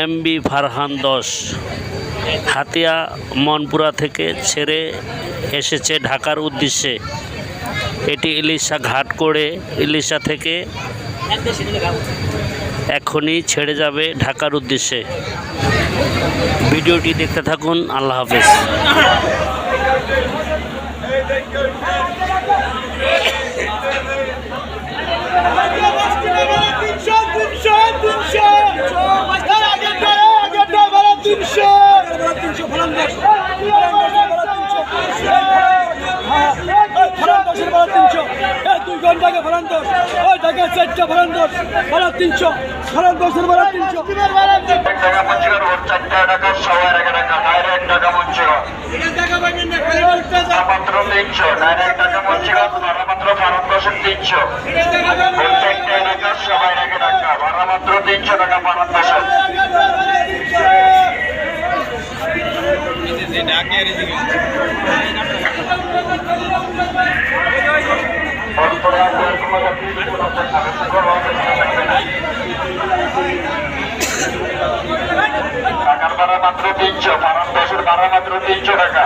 MB Farhan দশ। হাতিয়া মনপুরা থেকে ছেড়ে এসেছে ঢাকার উদ্দেশ্যে। এটি ইলিশা ঘাট করে ইলিশা থেকে এখনই ছেড়ে যাবে ঢাকার উদ্দেশ্যে। ভিডিওটি দেখতে থাকুন, আল্লাহ হাফেজ তিনশো তিনশো তিনশো আগেরটা আগেরটা ভাড়া তিনশো তিনশো ফলান্দাস ফলান্দাসের ভাড়া তিনশো দুই ঘন্টাকে ফলান্দাস ওই ঢাকা চারটা তিনশো ফলান্দাসের ভাড়া তিনশো টাকা মুন্সিগঞ্জ মাত্র তিনশো ডাইরেক্ট টাকা ভাড়া মাত্র তিনশো টাকা ভাড়া টাকার ভাড়া মাত্র তিনশো ভাড়া দশের ভাড়া মাত্র তিনশো টাকা